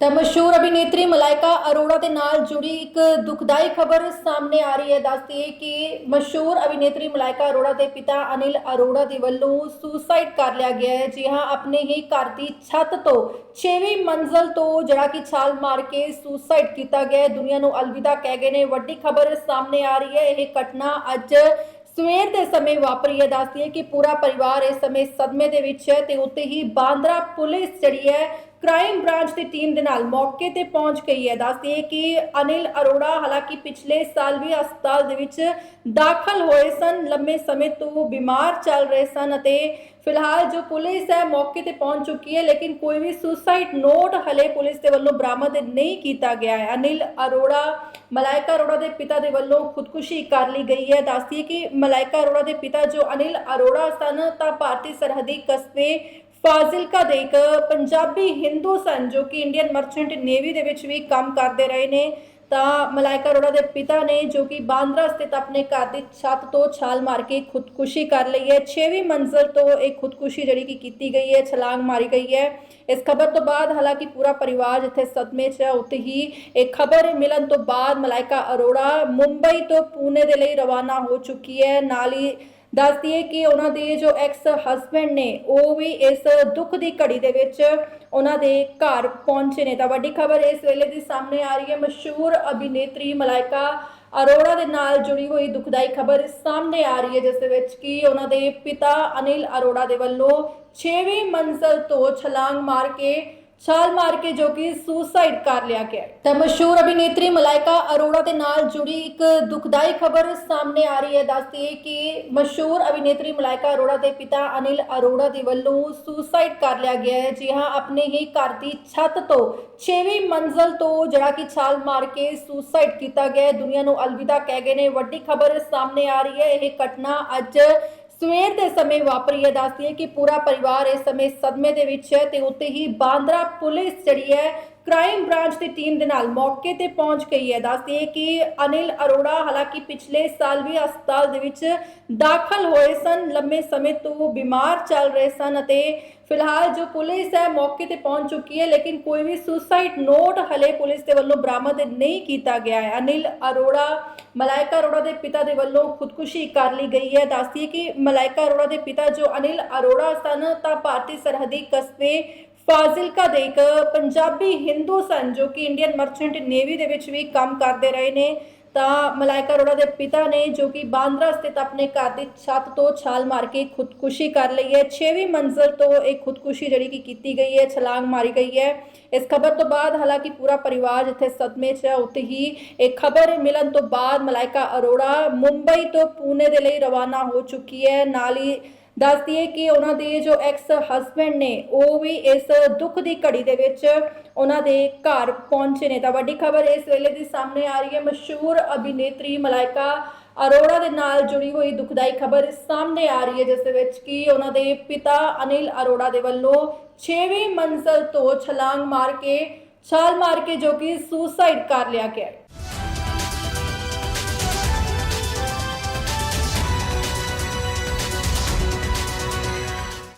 ਤਾਂ ਮਸ਼ਹੂਰ ਅਭਿਨੇਤਰੀ ਮਲਾਇਕਾ ਅਰੋੜਾ ਦੇ ਨਾਲ ਜੁੜੀ ਇੱਕ ਦੁਖਦਾਈ ਖਬਰ ਸਾਹਮਣੇ ਆ ਰਹੀ ਹੈ। ਦੱਸਦੀ ਹੈ ਕਿ ਮਸ਼ਹੂਰ ਅਭਿਨੇਤਰੀ ਮਲਾਇਕਾ ਅਰੋੜਾ ਦੇ ਪਿਤਾ ਅਨਿਲ ਅਰੋੜਾ ਦੇ ਵੱਲੋਂ ਸੁਸਾਈਡ ਕਰ ਲਿਆ ਗਿਆ ਹੈ। ਜੀ ਹਾਂ, ਆਪਣੇ ਹੀ ਘਰ ਦੀ ਛੱਤ ਤੋਂ 6ਵੀਂ ਮੰਜ਼ਲ ਤੋਂ ਜਿਹੜਾ ਕਿ ਛਾਲ ਮਾਰ ਕੇ ਸੁਸਾਈਡ ਕੀਤਾ ਗਿਆ ਹੈ। ਦੁਨੀਆ ਨੂੰ ਅਲਵਿਦਾ ਕਹਿ ਗਏ ਨੇ। ਵੱਡੀ ਖਬਰ ਸਾਹਮਣੇ ਆ ਰਹੀ ਹੈ। ਇਹ ਘਟਨਾ ਅੱਜ ਸਵੇਰ ਦੇ ਸਮੇਂ ਵਾਪਰੀ ਹੈ। ਦੱਸਦੀ ਹੈ ਕਿ ਪੂਰਾ ਪਰਿਵਾਰ ਇਸ ਸਮੇਂ ਸਦਮੇ ਦੇ ਵਿੱਚ ਹੈ ਤੇ ਉੱਤੇ ਹੀ ਬਾਂਦਰਾ ਪੁਲਿਸ ਜਿਹੜੀ ਹੈ ਕ੍ਰਾਈਮ ਬ੍ਰਾਂਚ ਦੀ ਟੀਮ ਦੇ ਨਾਲ ਮੌਕੇ ਤੇ ਪਹੁੰਚ ਗਈ ਹੈ। ਦੱਸਦੀ ਕਿ ਅਨਿਲ ਅਰੋੜਾ ਹਾਲਾਂਕਿ ਪਿਛਲੇ ਸਾਲ ਵੀ ਹਸਪਤਾਲ ਦੇ ਵਿੱਚ ਦਾਖਲ ਹੋਏ ਸਨ। ਲੰਮੇ ਸਮੇਂ ਤੋਂ ਬਿਮਾਰ ਚੱਲ ਰਹੇ ਸਨ ਅਤੇ ਫਿਲਹਾਲ ਜੋ ਪੁਲਿਸ ਹੈ ਮੌਕੇ ਤੇ ਪਹੁੰਚ ਚੁੱਕੀ ਹੈ, ਲੇਕਿਨ ਕੋਈ ਵੀ ਸੁਸਾਈਡ ਨੋਟ ਹਲੇ ਪੁਲਿਸ ਦੇ ਵੱਲੋਂ ਬਰਾਮਦ ਨਹੀਂ ਕੀਤਾ ਗਿਆ ਹੈ। ਅਨਿਲ ਅਰੋੜਾ ਮਲਾਇਕਾ ਅਰੋੜਾ ਦੇ ਪਿਤਾ ਦੇ ਵੱਲੋਂ ਖੁਦਕੁਸ਼ੀ ਕਰ ਲਈ ਗਈ ਹੈ। ਦੱਸਦੀ ਹੈ ਕਿ ਮਲਾਇਕਾ ਅਰੋੜਾ ਦੇ ਪਿਤਾ ਜੋ ਅਨਿਲ ਅਰੋੜਾ ਸਨ, ਤਾਂ ਭਾਰਤੀ ਸਰਹੱਦੀ ਕਸਬੇ ਫਾਜ਼ਿਲਕਾ ਦੇ ਇੱਕ ਪੰਜਾਬੀ ਹਿੰਦੂ ਸਨ ਜੋ ਕਿ ਇੰਡੀਅਨ ਮਰਚੈਂਟ ਨੇਵੀ ਦੇ ਵਿੱਚ ਵੀ ਕੰਮ ਕਰਦੇ ਰਹੇ ਨੇ। ਤਾਂ ਮਲਾਇਕਾ ਅਰੋੜਾ ਦੇ ਪਿਤਾ ਨੇ ਜੋ ਕਿ ਬਾਂਦਰਾ ਸਥਿਤ ਆਪਣੇ ਘਰ ਦੀ ਛੱਤ ਤੋਂ ਛਾਲ ਮਾਰ ਕੇ ਖੁਦਕੁਸ਼ੀ ਕਰ ਲਈ ਹੈ। 6ਵੀਂ ਮੰਜ਼ਲ ਤੋਂ ਇਹ ਖੁਦਕੁਸ਼ੀ ਜਿਹੜੀ ਕਿ ਕੀਤੀ ਗਈ ਹੈ, ਛਲਾਂਗ ਮਾਰੀ ਗਈ ਹੈ। ਇਸ ਖਬਰ ਤੋਂ ਬਾਅਦ ਹਾਲਾਂਕਿ ਪੂਰਾ ਪਰਿਵਾਰ ਜਿੱਥੇ ਸਦਮੇ 'ਚ ਹੈ, ਉੱਥੇ ਹੀ ਇਹ ਖਬਰ ਮਿਲਣ ਤੋਂ ਬਾਅਦ ਮਲਾਇਕਾ ਅਰੋੜਾ ਮੁੰਬਈ ਤੋਂ ਪੂਨੇ ਦੇ ਲਈ ਰਵਾਨਾ ਹੋ ਚੁੱਕੀ ਹੈ। ਨਾਲ ਹੀ ਦੱਸਦੀ ਹੈ ਕਿ ਉਹਨਾਂ ਦੇ ਜੋ ਐਕਸ ਹਸਬੰਡ ਨੇ, ਉਹ ਵੀ ਇਸ ਦੁੱਖ ਦੀ ਘੜੀ ਦੇ ਵਿੱਚ ਉਹਨਾਂ ਦੇ ਘਰ ਪਹੁੰਚੇ ਨੇ। ਤਾਂ ਵੱਡੀ ਖਬਰ ਇਸ ਵੇਲੇ ਦੀ ਸਾਹਮਣੇ ਆ ਰਹੀ ਹੈ, ਮਸ਼ਹੂਰ ਅਭਿਨੇਤਰੀ ਮਲਾਇਕਾ ਅਰੋੜਾ ਦੇ ਨਾਲ ਜੁੜੀ ਹੋਈ ਦੁਖਦਾਈ ਖਬਰ ਸਾਹਮਣੇ ਆ ਰਹੀ ਹੈ, ਜਿਸ ਦੇ ਵਿੱਚ ਕਿ ਉਹਨਾਂ ਦੇ ਪਿਤਾ ਅਨਿਲ ਅਰੋੜਾ ਦੇ ਵੱਲੋਂ 6ਵੀਂ ਮੰਜ਼ਲ ਤੋਂ ਛਲਾਂਗ ਮਾਰ ਕੇ ਛਾਲ ਮਾਰ ਕੇ ਜੋ ਕਿ ਸੁਸਾਈਡ ਕਰ ਲਿਆ ਗਿਆ ਤਾਂ ਮਸ਼ਹੂਰ ਅਭਿਨੇਤਰੀ ਮਲਾਇਕਾ ਅਰੋੜਾ ਦੇ ਨਾਲ ਜੁੜੀ ਇੱਕ ਦੁਖਦਾਈ ਖਬਰ ਸਾਹਮਣੇ ਆ ਰਹੀ ਹੈ। ਦੱਸਦੀ ਹੈ ਕਿ ਮਸ਼ਹੂਰ ਅਭਿਨੇਤਰੀ ਮਲਾਇਕਾ ਅਰੋੜਾ ਦੇ ਪਿਤਾ ਅਨਿਲ ਅਰੋੜਾ ਦੇ ਵੱਲੋਂ ਸੁਸਾਈਡ ਕਰ ਲਿਆ ਗਿਆ ਹੈ। ਜੀ ਹਾਂ, ਆਪਣੇ ਹੀ ਘਰ ਦੀ ਛੱਤ ਤੋਂ 6ਵੀਂ ਮੰਜ਼ਲ ਤੋਂ ਜਿਹੜਾ ਕਿ ਛਾਲ ਮਾਰ ਕੇ ਸੁਸਾਈਡ ਕੀਤਾ ਗਿਆ ਹੈ। ਦੁਨੀਆ ਨੂੰ ਅਲਵਿਦਾ ਕਹਿ ਗਏ ਨੇ। ਵੱਡੀ ਖਬਰ ਸਾਹਮਣੇ ਆ ਰਹੀ ਹੈ। ਇਹ ਘਟਨਾ ਅੱਜ ਸਵੇਰ ਦੇ ਸਮੇਂ ਵਾਪਰੀ ਹੈ। ਦੱਸਦੀ ਹੈ ਕਿ ਪੂਰਾ ਪਰਿਵਾਰ ਇਸ ਸਮੇਂ ਸਦਮੇ ਦੇ ਵਿੱਚ ਹੈ ਤੇ ਉੱਤੇ ਹੀ ਬਾਂਦਰਾ ਪੁਲਿਸ ਜਿਹੜੀ ਹੈ ਕ੍ਰਾਈਮ ਬ੍ਰਾਂਚ ਦੀ ਟੀਮ ਦੇ ਨਾਲ ਮੌਕੇ ਤੇ ਪਹੁੰਚ ਗਈ ਹੈ। ਦੱਸਦੀ ਕਿ ਅਨਿਲ ਅਰੋੜਾ ਹਾਲਾਂਕਿ ਪਿਛਲੇ ਸਾਲ ਵੀ ਹਸਪਤਾਲ ਦੇ ਵਿੱਚ ਦਾਖਲ ਹੋਏ ਸਨ। ਲੰਮੇ ਸਮੇਂ ਤੋਂ ਬਿਮਾਰ ਚੱਲ ਰਹੇ ਸਨ ਅਤੇ ਫਿਲਹਾਲ ਜੋ ਪੁਲਿਸ ਹੈ ਮੌਕੇ ਤੇ ਪਹੁੰਚ ਚੁੱਕੀ ਹੈ, ਲੇਕਿਨ ਕੋਈ ਵੀ ਸੁਸਾਈਡ ਨੋਟ ਹਲੇ ਪੁਲਿਸ ਦੇ ਵੱਲੋਂ ਬਰਾਮਦ ਨਹੀਂ ਕੀਤਾ ਗਿਆ ਹੈ। ਅਨਿਲ ਅਰੋੜਾ ਮਲਾਇਕਾ ਅਰੋੜਾ ਦੇ ਪਿਤਾ ਦੇ ਵੱਲੋਂ ਖੁਦਕੁਸ਼ੀ ਕਰ ਲਈ ਗਈ ਹੈ। ਦੱਸਦੀ ਹੈ ਕਿ ਮਲਾਇਕਾ ਅਰੋੜਾ ਦੇ ਪਿਤਾ ਜੋ ਅਨਿਲ ਅਰੋੜਾ ਸਨ, ਤਾਂ ਭਾਰਤੀ ਸਰਹੱਦੀ ਕਸਬੇ ਫਾਜ਼ਿਲਕਾ ਦੇ ਇੱਕ ਪੰਜਾਬੀ ਹਿੰਦੂ ਸਨ ਜੋ ਕਿ ਇੰਡੀਅਨ ਮਰਚੈਂਟ ਨੇਵੀ ਦੇ ਵਿੱਚ ਵੀ ਕੰਮ ਕਰਦੇ ਰਹੇ ਨੇ। ਤਾਂ ਮਲਾਇਕਾ ਅਰੋੜਾ ਦੇ ਪਿਤਾ ਨੇ ਜੋ ਕਿ ਬਾਂਦਰਾ ਸਥਿਤ ਆਪਣੇ ਘਰ ਦੀ ਛੱਤ ਤੋਂ ਛਾਲ ਮਾਰ ਕੇ ਖੁਦਕੁਸ਼ੀ ਕਰ ਲਈ ਹੈ। 6ਵੀਂ ਮੰਜ਼ਲ ਤੋਂ ਇਹ ਖੁਦਕੁਸ਼ੀ ਜਿਹੜੀ ਕਿ ਕੀਤੀ ਗਈ ਹੈ, ਛਲਾਂਗ ਮਾਰੀ ਗਈ ਹੈ। ਇਸ ਖਬਰ ਤੋਂ ਬਾਅਦ ਹਾਲਾਂਕਿ ਪੂਰਾ ਪਰਿਵਾਰ ਜਿੱਥੇ ਸਦਮੇ 'ਚ ਹੈ, ਉੱਥੇ ਹੀ ਇਹ ਖਬਰ ਮਿਲਣ ਤੋਂ ਬਾਅਦ ਮਲਾਇਕਾ ਅਰੋੜਾ ਮੁੰਬਈ ਤੋਂ ਪੂਨੇ ਦੇ ਲਈ ਰਵਾਨਾ ਹੋ ਚੁੱਕੀ ਹੈ। ਨਾਲ ਹੀ ਦੱਸਦੀ ਹੈ ਕਿ ਉਹਨਾਂ ਦੇ ਜੋ ਐਕਸ ਹਸਬੰਡ ਨੇ, ਉਹ ਵੀ ਇਸ ਦੁੱਖ ਦੀ ਘੜੀ ਦੇ ਵਿੱਚ ਉਹਨਾਂ ਦੇ ਘਰ ਪਹੁੰਚੇ ਨੇ। ਤਾਂ ਵੱਡੀ ਖਬਰ ਇਸ ਵੇਲੇ ਦੀ ਸਾਹਮਣੇ ਆ ਰਹੀ ਹੈ, ਮਸ਼ਹੂਰ ਅਭਿਨੇਤਰੀ ਮਲਾਇਕਾ ਅਰੋੜਾ ਦੇ ਨਾਲ ਜੁੜੀ ਹੋਈ ਦੁਖਦਾਈ ਖਬਰ ਸਾਹਮਣੇ ਆ ਰਹੀ ਹੈ, ਜਿਸ ਦੇ ਵਿੱਚ ਕਿ ਉਹਨਾਂ ਦੇ ਪਿਤਾ ਅਨਿਲ ਅਰੋੜਾ ਦੇ ਵੱਲੋਂ 6ਵੀਂ ਮੰਜ਼ਲ ਤੋਂ ਛਲਾਂਗ ਮਾਰ ਕੇ, ਛਾਲ ਮਾਰ ਕੇ ਜੋ ਕਿ ਸੁਸਾਈਡ ਕਰ ਲਿਆ ਗਿਆ